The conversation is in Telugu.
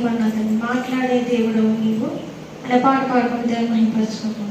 మనం తండ్రి మాట్లాడే దేవుడు నీవు. అలా పాట పాడుకుంటే దేవుని మహింపరచుకుంటాం